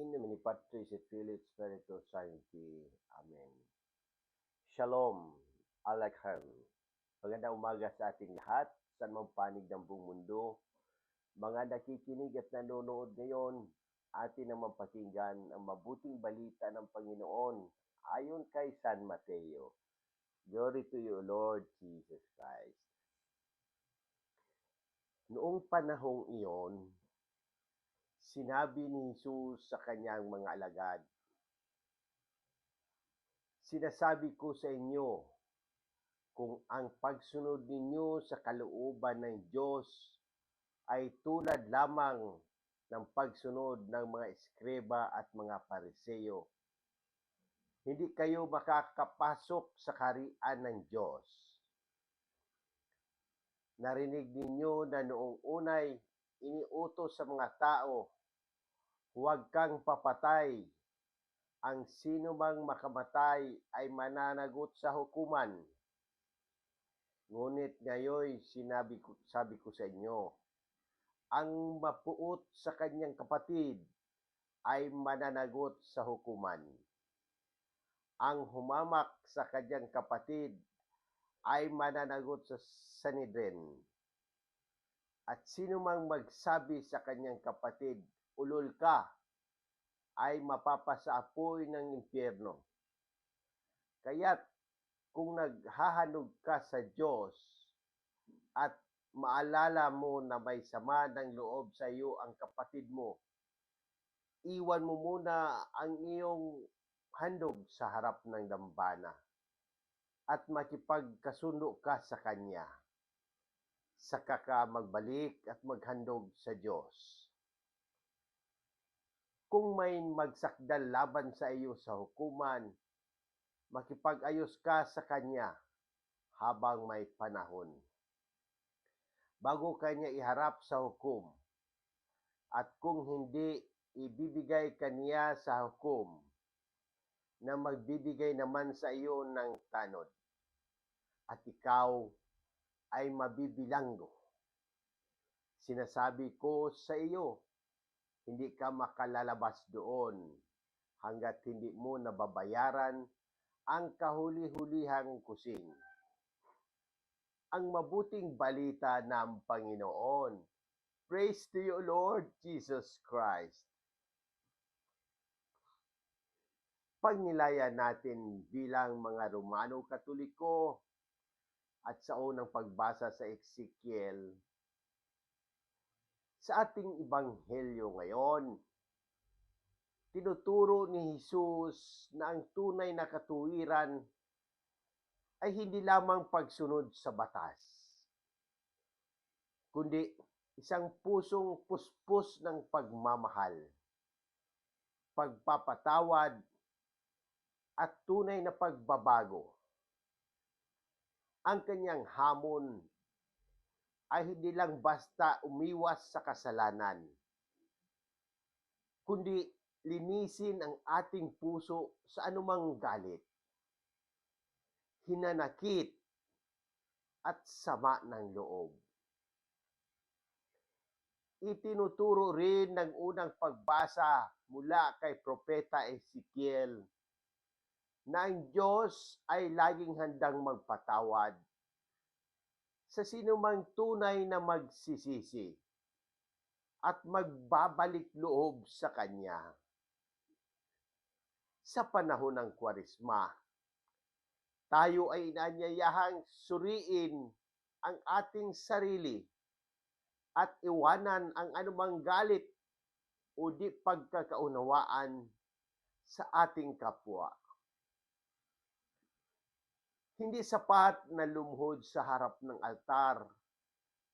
In nomine Patris et Filii Spiritus Sancti. Amen. Shalom, Alakhan. Magandang umaga sa ating lahat, saan mang panig ng buong mundo. Mga nakikinig at nanonood ngayon, atin naman pakinggan ang mabuting balita ng Panginoon ayon kay San Mateo. Glory to you, Lord Jesus Christ. Noong panahong iyon, sinabi ni Jesus sa kanyang mga alagad, Sinasabi ko sa inyo, kung ang pagsunod ninyo sa kalooban ng Diyos ay tulad lamang ng pagsunod ng mga eskreba at mga pariseyo, hindi kayo makakapasok sa karian ng Diyos. Narinig ninyo na noong unay iniutos sa mga tao, huwag kang papatay. Ang sino mang makamatay ay mananagot sa hukuman. Ngunit ngayon sinabi ko, sabi ko sa inyo, ang mapuot sa kanyang kapatid ay mananagot sa hukuman. Ang humamak sa kanyang kapatid ay mananagot sa Sanedrin. At sino mang magsabi sa kanyang kapatid, ulol ka, ay mapapasaapoy ng impyerno. Kaya't kung naghahanog ka sa Diyos at maalala mo na may sama ng loob sa iyo ang kapatid mo, iwan mo muna ang iyong handog sa harap ng dambana at makipagkasundo ka sa Kanya. Saka ka at maghandog sa Diyos. Kung may magsakdal laban sa iyo sa hukuman, makipag-ayos ka sa Kanya habang may panahon. Bago Kanya iharap sa hukom, at kung hindi ibibigay kaniya sa hukom, na magbibigay naman sa iyo ng tanod at ikaw ay mabibilanggo. Sinasabi ko sa iyo, hindi ka makalalabas doon hanggat hindi mo nababayaran ang kahuli-hulihang kusing. Ang mabuting balita ng Panginoon. Praise to you, Lord Jesus Christ. Pagnilaya natin bilang mga Romano Katoliko at sa unang pagbasa sa Ezekiel, sa ating ibanghelyo ngayon, tinuturo ni Jesus na ang tunay na katuwiran ay hindi lamang pagsunod sa batas, kundi isang pusong puspos ng pagmamahal, pagpapatawad, at tunay na pagbabago. Ang kanyang hamon ay hindi lang basta umiwas sa kasalanan, kundi linisin ang ating puso sa anumang galit, hinanakit, at sama ng loob. Itinuturo rin ng unang pagbasa mula kay Propeta Ezekiel na ang Diyos ay laging handang magpatawad sa sinumang tunay na magsisisi at magbabalik loob sa Kanya. Sa panahon ng kwarisma, tayo ay inanyayahang suriin ang ating sarili at iwanan ang anumang galit o di pagkakaunawaan sa ating kapwa. Hindi sapat na lumuhod sa harap ng altar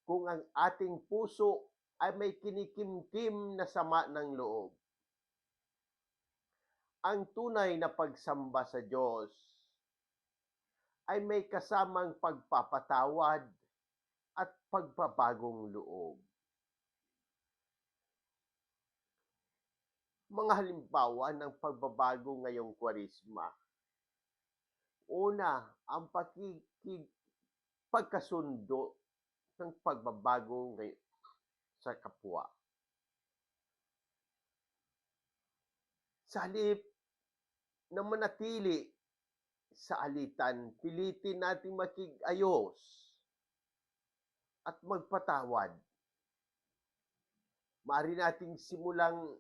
kung ang ating puso ay may kinikimkim na sama ng loob. Ang tunay na pagsamba sa Diyos ay may kasamang pagpapatawad at pagpapagong loob. Mga halimbawa ng pagbabago ngayong kwarisma Una, ang pakikig pagkasundo ng pagbabago ngay- sa kapwa. Sa halip na manatili sa alitan, pilitin nating makig-ayos at magpatawad. Maaari nating simulang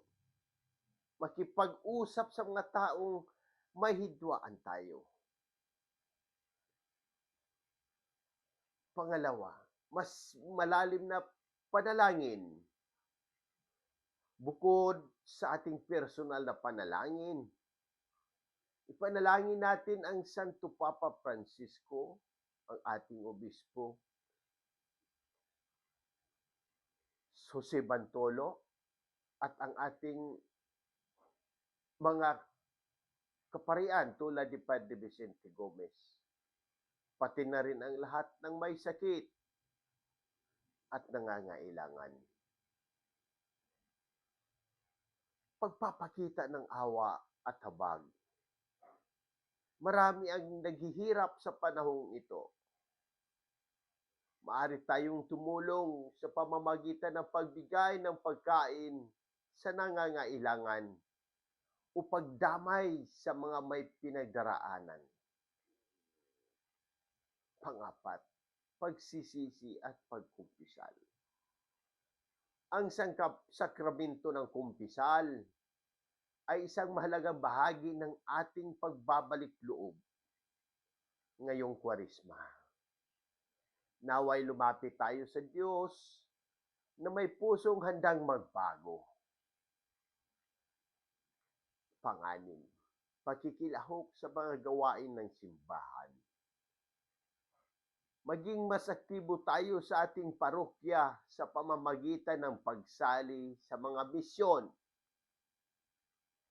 makipag-usap sa mga taong may hidwaan tayo. Pangalawa, mas malalim na panalangin. Bukod sa ating personal na panalangin, ipanalangin natin ang Santo Papa Francisco, ang ating obispo, Jose Bantolo, at ang ating mga kaparian tulad ni Padre Vicente Gomez. Pati na rin ang lahat ng may sakit at nangangailangan. Pagpapakita ng awa at habag. Marami ang naghihirap sa panahong ito. Maari tayong tumulong sa pamamagitan ng pagbigay ng pagkain sa nangangailangan o pagdamay sa mga may pinagdaraanan. Pangapat, pagsisisi at pagkumpisal. Ang sangkap sakramento ng kumpisal ay isang mahalagang bahagi ng ating pagbabalik loob ngayong kwarisma. Naway lumapit tayo sa Diyos na may pusong handang magbago. Panganim, pakikilahok sa mga gawain ng simbahan. Maging mas aktibo tayo sa ating parokya sa pamamagitan ng pagsali sa mga misyon,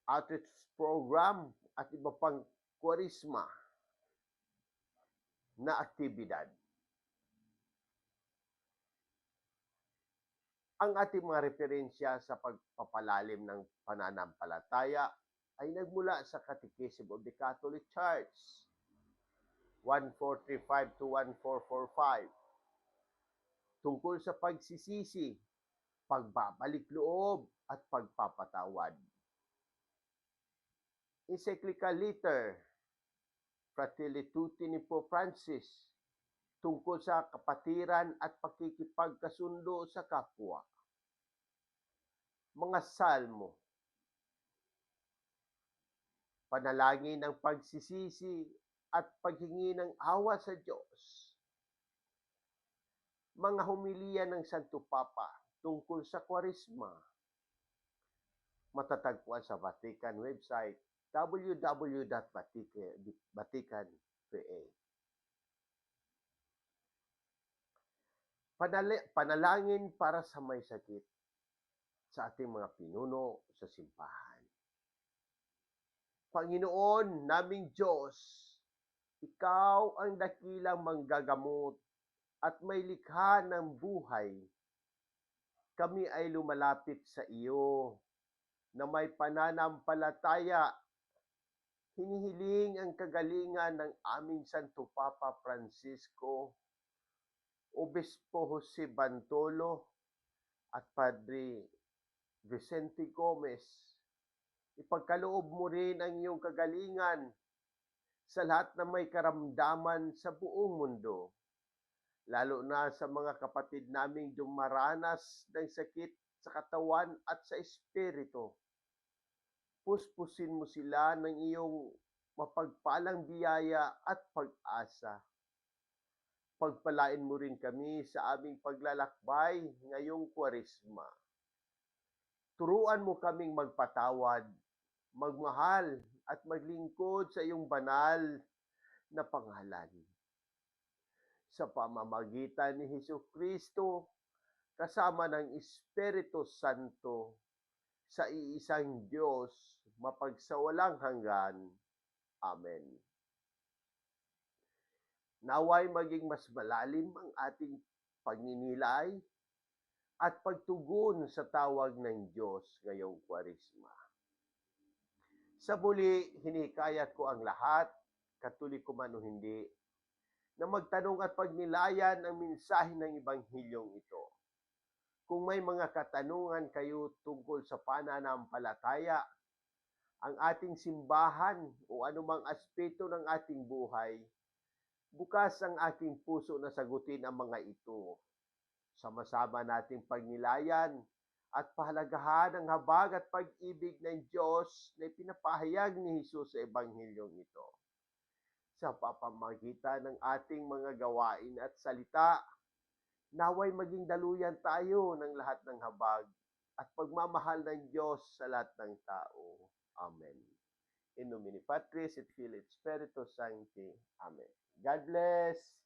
outreach program at iba pang kwarisma na aktibidad. Ang ating mga referensya sa pagpapalalim ng pananampalataya ay nagmula sa Catechism of the Catholic Church 1435 to 1445 tungkol sa pagsisisi, pagbabalik loob at pagpapatawad. Encyclical Letter Fratelli Tutti ni Pope Francis tungkol sa kapatiran at pakikipagkasundo sa kapwa. Mga salmo, panalangin ng pagsisisi at paghingi ng awa sa Diyos. Mga humiliya ng Santo Papa tungkol sa kwarisma. Matatagpuan sa Vatican website www.vatican.pa. Panalangin para sa may sakit sa ating mga pinuno sa simbahan. Panginoon naming Diyos, ikaw ang dakilang manggagamot at may likha ng buhay. Kami ay lumalapit sa iyo na may pananampalataya. Hinihiling ang kagalingan ng aming Santo Papa Francisco, Obispo Jose Bantolo at Padre Vicente Gomez. Ipagkaloob mo rin ang iyong kagalingan sa lahat na may karamdaman sa buong mundo, lalo na sa mga kapatid naming dumaranas ng sakit sa katawan at sa espiritu. Puspusin mo sila ng iyong mapagpalang biyaya at pag-asa. Pagpalain mo rin kami sa aming paglalakbay ngayong kwarisma. Turuan mo kaming magpatawad, magmahal at maglingkod sa iyong banal na pangalan. Sa pamamagitan ni Hesus Kristo, kasama ng Espiritu Santo, sa iisang Diyos, mapagsawalang hanggan. Amen. Naway maging mas malalim ang ating pagninilay at pagtugon sa tawag ng Diyos ngayong kwarisma. Sa muli, hinikayat ko ang lahat, katoliko man o hindi, na magtanong at pagnilayan ang mensahe ng Ebanghilyong ito. Kung may mga katanungan kayo tungkol sa pananampalataya, ang ating simbahan o anumang aspeto ng ating buhay, bukas ang aking puso na sagutin ang mga ito. Sama-sama nating pagnilayan at pahalagahan ang habag at pag-ibig ng Diyos na pinapahayag ni Jesus sa Ebanghilyong ito. Sa papamagitan ng ating mga gawain at salita, naway maging daluyan tayo ng lahat ng habag at pagmamahal ng Diyos sa lahat ng tao. Amen. In nomine Patris et Filii et Spiritus Sancti. Amen. God bless!